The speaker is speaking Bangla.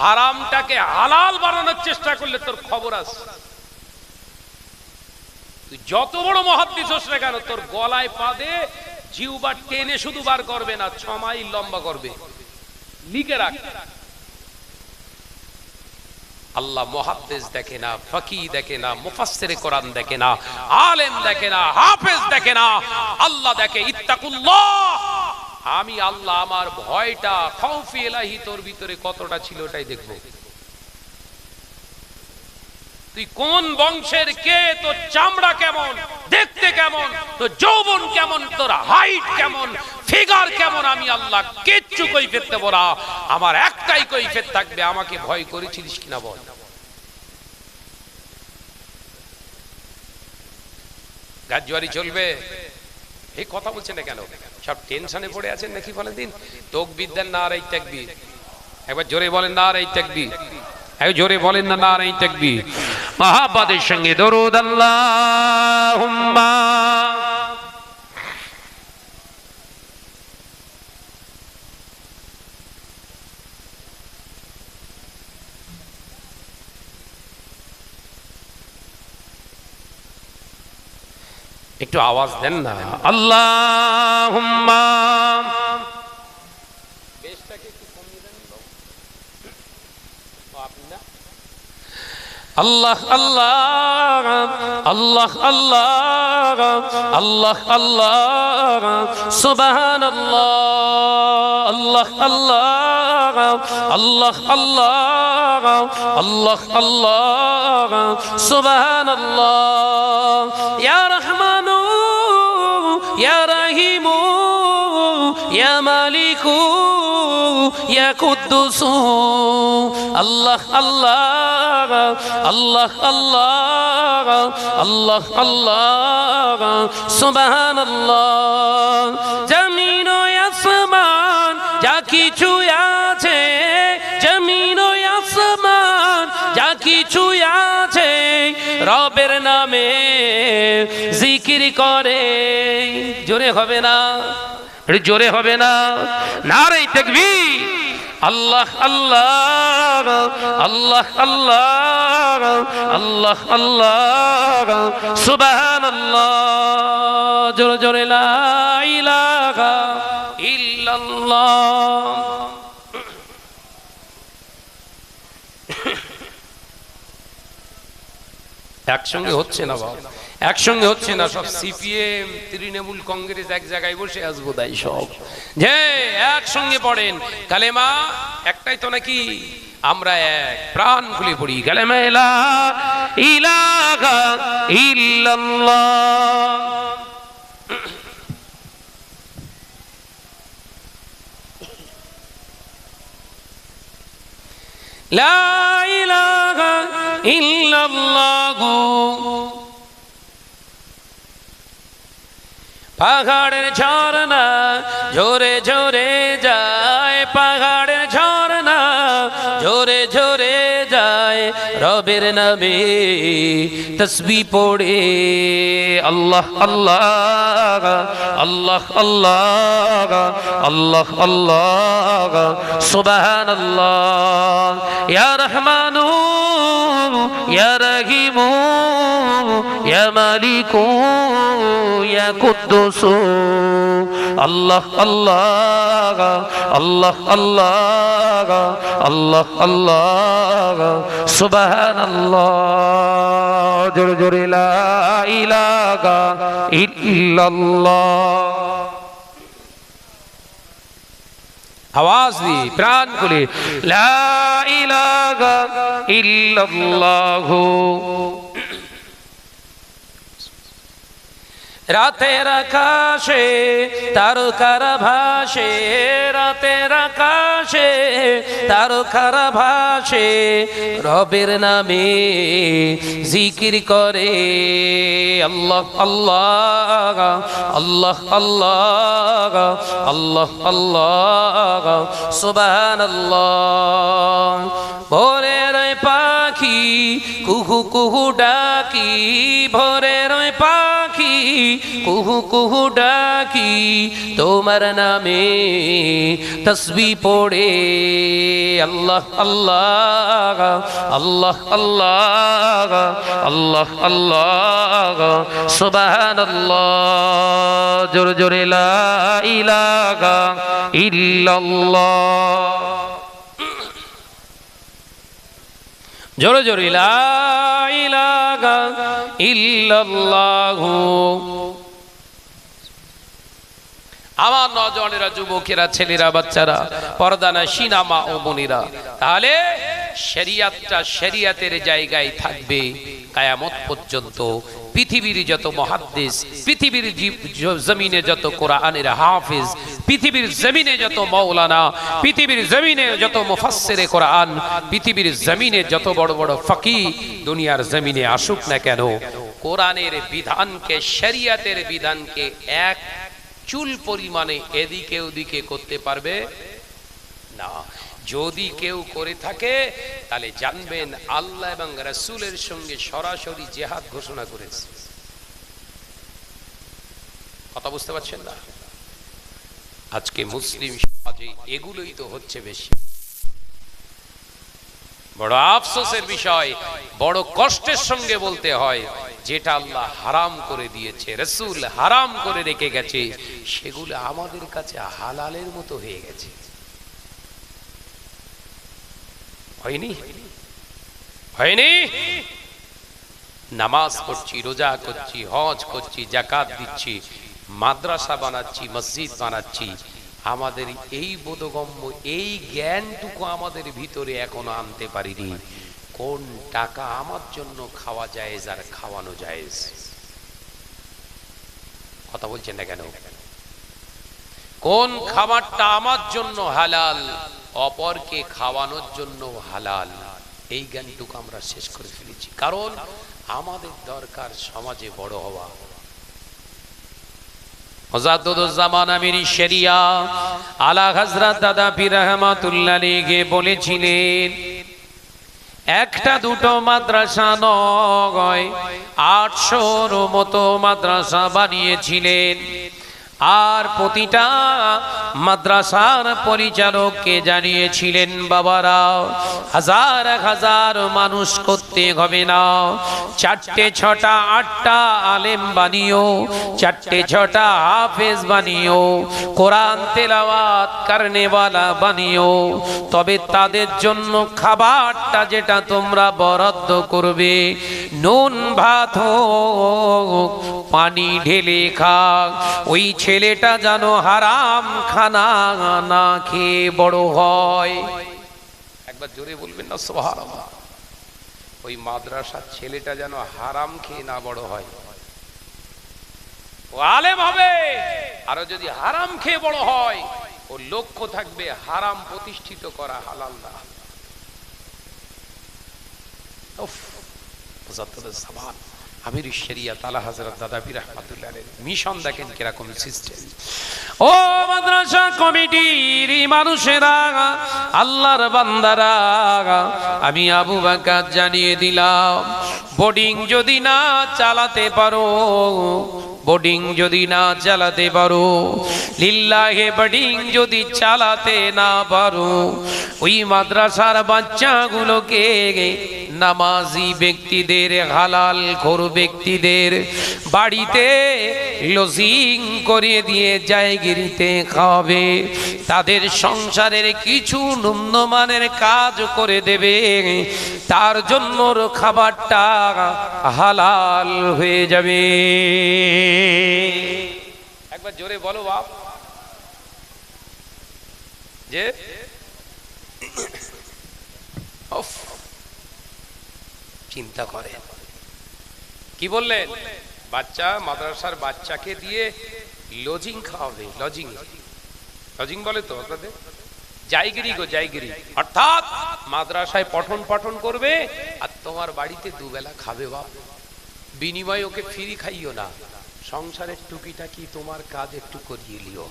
হারামটাকে হালাল বানানোর চেষ্টা করলে তোর খবর আছে। তুই যত বড় মহাদ্দিস হোস না কেন, তোর গলায় পা দে জিউবা টেনে শুধু বার করবে না, ছ মাইল লম্বা করবে। লিখে রাখ। আল্লাহ মহাদ্দেশ দেখে না ফকি দেখে না, মুফাসসিরে কোরআন দেখে না, আলেম দেখে না, হাফেজ দেখে না, আল্লাহ দেখে, ইত্তাকুল্লাহ। আমি আল্লাহ আমার ভয়টা, খৌফি এলাহি তোর ভিতরে কতটা ছিল ওটাই দেখব। তুই কোন বংশের কে, তোর চামড়া কেমন, দেখতে কেমন, তোর যৌবন কেমন, তোর হাইট কেমন ফিগার কেমন, আমি আল্লাহ কিচ্ছু কই ফেলতে বলা আমার একটাই কই ফের থাকবে, আমাকে ভয় করেছিলিস কিনা বল। গাজুয়ারি চলবে? এই কথা বলছে না কেন? সব টেনশনে পড়ে আছেন নাকি বলেন দিন? তোক বিদ্যান না আর এই ত্যাগবি একবার জোরে বলেন না আর এই ত্যাগবি জোরে বলেন না না আর এই ত্যাগবি মহাবাদের সঙ্গে দরুদ আল্লাহুম্মা। একটু আওয়াজ দেন না। আল্লাহুম্মা। আল্লাহ আল্লাহ আল্লাহ আল্লাহ আল্লাহ আল্লাহ সুবহান আল্লাহ আল্লাহ আল্লাহ আল্লাহ আল্লাহ আল্লাহ আল্লাহ সুবহান আল্লাহ ইয়া মালিকু ইয়া কুদ্দুসু। আল্লাহ আল্লাহ আল্লাহ আল্লাহ আল্লাহ আল্লাহ সুবহান আল্লাহ জমিন ও আসমান, যা কিছু আছে, জমিন ও আসমান, যা কিছু আছে, রবের নামে জিকির করে। জোরে হবে না? জোরে হবে না। নারাই দেখবি আল্লাহ আল্লাহ আল্লাহ আল্লাহ আল্লাহ আল্লাহ। সুবহান আল্লাহ জোরে জোরে লা ইলাহা ইল্লাল্লাহ। একসঙ্গে হচ্ছে না বাবা একসঙ্গে হচ্ছে না সব। সিপিএম তৃণমূল কংগ্রেস এক জায়গায় বসে আসব তাই সব। যে একসঙ্গে পড়েন, কালেমা, একটাই তো নাকি আমরা এক। প্রাণ খুলে পড়ি, কালেমা ইলা ইলাহা ইল্লাল্লাহ। লা ইলাহা ইল্লাল্লাহ। পাহাড়ের ঝর্ণা ঝরে ঝরে যায় পাহাড়ের ঝর্ণা ঝরে ঝরে যায় রবের নামে তসবি পড়ে। আল্লাহ আল্লাহ আল্লাহ আল্লাহ আল্লাহ আল্লাহ সুবহান আল্লাহ ইয়া রহমানু ইয়া রহিমু ইয়া মালিকু ইয়া কুদ্দুসু আল্লাহ আল্লাহ আল্লাহ আল্লাহ আল্লাহ আল্লাহ সুবহান আল্লাহ জোরে জোরে লা ইলাহা ইল্লাল্লাহ আওয়াজ দি প্রাণ খুলে লা ইলাহা ইল্লাল্লাহ রাতের আকাশে, তারকার ভাসে, রাতের আকাশে, তারকার ভাসে, রবের নামে জিকির করে। আল্লাহ আল্লাহ আল্লাহ আল্লাহ আল্লাহ আল্লাহ সুবান আল্লাহ ভোরের পাখি, কুহু কুহু ডাকি ভোরের পাখি কুহু কুহু ডাকি, তোমার নামে তসবি পড়ে। আল্লাহ আল্লাহ আল্লাহ আল্লাহ আল্লাহ আল্লাহ সুবহান জোর জোরে ইলাহা ইল্লাল্লাহ। জোরে জোরে লা আমার নজনেরা যুবকেরা ছেলেরা বাচ্চারা পরদানা সিনামা ও মনিরা তাহলে শেরিয়াতটা শরিয়াতের জায়গায় থাকবে। কায়ামত পর্যন্ত পৃথিবীর যত মহাদ্দেশ, পৃথিবীর জমিনে যত কোরআনের হাফিজ, পৃথিবীর জমিনে যত মৌলানা, পৃথিবীর জমিনে যত মুফাসসিরে কোরআন, পৃথিবীর জমিনে যত বড় বড় ফকি দুনিয়ার জমিনে আসুক না কেন, কোরআনের বিধানকে, শরিয়াতের বিধানকে এক চুল পরিমাণে এদিকে ওদিকে করতে পারবে? না। যদি কেউ করে থাকে, তাহলে জানবেন আল্লাহ এবং রাসূলের সঙ্গে সরাসরি জেহাদ ঘোষণা করেছে। কথা বুঝতে পারছেন না? আজকে মুসলিম সমাজে এগুলোই তো হচ্ছে বেশি। বড় আফসোসের বিষয়, বড় কষ্টের সঙ্গে বলতে হয়, যেটা আল্লাহ হারাম করে দিয়েছে, রসুল হারাম করে রেখে গেছে, সেগুলো আমাদের কাছে হালালের মতো হয়ে গেছে। হয়নি হয়নি নামাজ পড়ছি, রোজা করছি, হজ করছি জাকাত দিচ্ছি, মাদ্রাসা বানাচ্ছি, মসজিদ বানাচ্ছি। আমাদের এই বোধগম্য, এই জ্ঞানটুকু আমাদের ভিতরে এখনও আনতে পারিনি। কোন টাকা আমার জন্য খাওয়া যায় আর খাওয়ানো যায় কথা বলছেন না কেন? কোন খাবারটা আমার জন্য হালাল? অপরকে খাওয়ানোর জন্য হালাল। এই জ্ঞানটুকু আমরা শেষ করে ফেলেছি। কারণ আমাদের দরকার সমাজে বড় হওয়া। বলেছিলেন, একটা দুটো মাদ্রাসা নয়, আটশোর মতো মাদ্রাসা বানিয়েছিলেন। আর প্রতিটা মাদ্রাসার পরিচালককে জানিয়েছিলেন, বাবারা, হাজার হাজার মানুষ করতে হবে না। চারটে ছটা আটটা আলেম বানিও, চারটে ছটা হাফেজ বানিও, কোরআন তেলাওয়াত কারনেওয়ালা বানিও। তবে তাদের জন্য খাবারটা যেটা তোমরা বরাদ্দ করবে নুন ভাত পানি ঢেলে খাক। ওই ছেলেটা যেন হারাম খানা না খেয়ে বড় হয়। একবার জোরে বলবেন না, সুবহানাল্লাহ। ওই মাদ্রাসার ছেলেটা যেন হারাম খেয়ে না বড় হয়। আলেম হবে। আরও যদি হারাম খেয়ে বড় হয় ও লক্ষ্য থাকবে হারাম প্রতিষ্ঠিত করা হালাল না। উফ, মুজাদ্দাদুজ আমির শরিয়া তালা হযরত দাদা পীর রহমাতুল্লাহ মিশন দেখেন কীরকম সিস্টেম ও মাদ্রাসা কমিটির মানুষেরা আল্লাহর বান্দারা আমি আবু বাকার জানিয়ে দিলাম বোর্ডিং যদি না চালাতে পারো বোর্ডিং যদি না চালাতে পারো লিল্লাহে বোর্ডিং যদি চালাতে না পারো ওই মাদ্রাসার বাচ্চাগুলোকে নামাজি ব্যক্তিদের, হালাল খোর ব্যক্তিদের বাড়িতে লজিং করে দিয়ে জায়গিরিতে খাওয়াবে। তাদের সংসারের কিছু নিম্নমানের কাজ করে দেবে। তার জন্য খাবারটা হালাল হয়ে যাবে। একবার জোরে বলো বাপ। যে চিন্তা করে। কি বললেন বাচ্চা মাদ্রাসার বাচ্চাকে দিয়ে লজিং খাওয়াবে লজিং লজিং বলে তো আপনাদের? জায়গিরি গো, জায়গিরি। অর্থাৎ মাদ্রাসায় পঠন পাঠন করবে আর তোমার বাড়িতে দুবেলা খাবে বা বিনিময়ে ওকে ফ্রি খাইও না। সংসারের টুকিটাকি তোমার কাজ একটু করিয়ে লিও